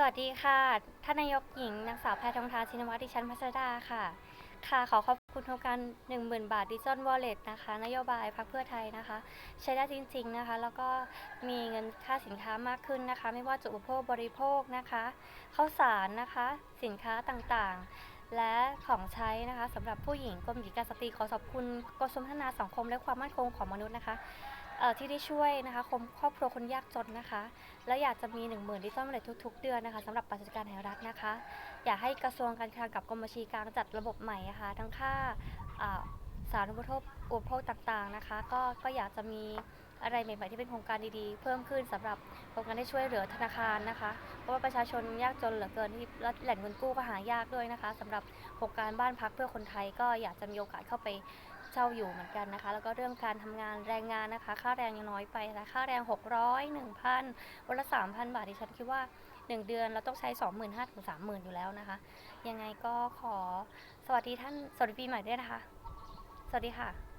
สวัสดีค่ะ ท่านนายกหญิงนางสาวแพทองทานชินวัตรดิฉันพัชดาค่ะ ค่ะขอขอบคุณโครงการ 10,000 บาทดิจิ t a ลวอลเล็ตนะคะ นโยบายพรรคเพื่อไทยนะคะ ใช้ได้จริง ๆนะคะ แล้วก็มีเงินค่าสินค้ามากขึ้นนะคะ ไม่ว่าจะอุปโภคบริโภคนะคะข้าวสารนะคะ สินค้าต่างๆ และของใช้นะคะสำหรับผู้หญิงกรมหญิงการสตรีขอขอบคุณกรมพัฒนาสังคมและความมั่นคงของมนุษย์นะคะ ที่ได้ช่วยนะคะคมครอบครัวคนยากจนนะคะ และอยากจะมี 1 0,000ดิจิตอลวอลเล็ตทุก ๆ เดือนนะคะสำหรับบัตรสวัสดิการแห่งรัฐนะคะ อยากให้กระทรวงการคลังกับกรมบัญชีกลางจัดระบบใหม่นะคะทั้งค่าสาธารณูปโภคอุปโภคต่างๆนะคะ ก็ก็อยากจะมีอะไรใหม่ๆที่เป็นโครงการดีๆ เพิ่มขึ้นสำหรับโครงการที่ช่วยเหลือธนาคารนะคะ เพราะว่าประชาชนยากจนเหลือเกินที่และแหล่งเงินกู้ก็หายากด้วยนะคะสำหรับโครงการบ้านพักเพื่อคนไทยก็อยากจะมีโอกาสเข้าไป เช่าอยู่เหมือนกันนะคะ แล้วก็เรื่องการทำงานแรงงานนะคะ ค่าแรงยังน้อยไปนะค่าแรง 600 1,000วันละ 3,000 บาทดิฉันคิดว่า 1 เดือนเราต้องใช้ 25,000ถึง30,000 อยู่แล้วนะคะ ยังไงก็ขอสวัสดีท่านสวัสดีปีใหม่ด้วยนะคะ สวัสดีค่ะ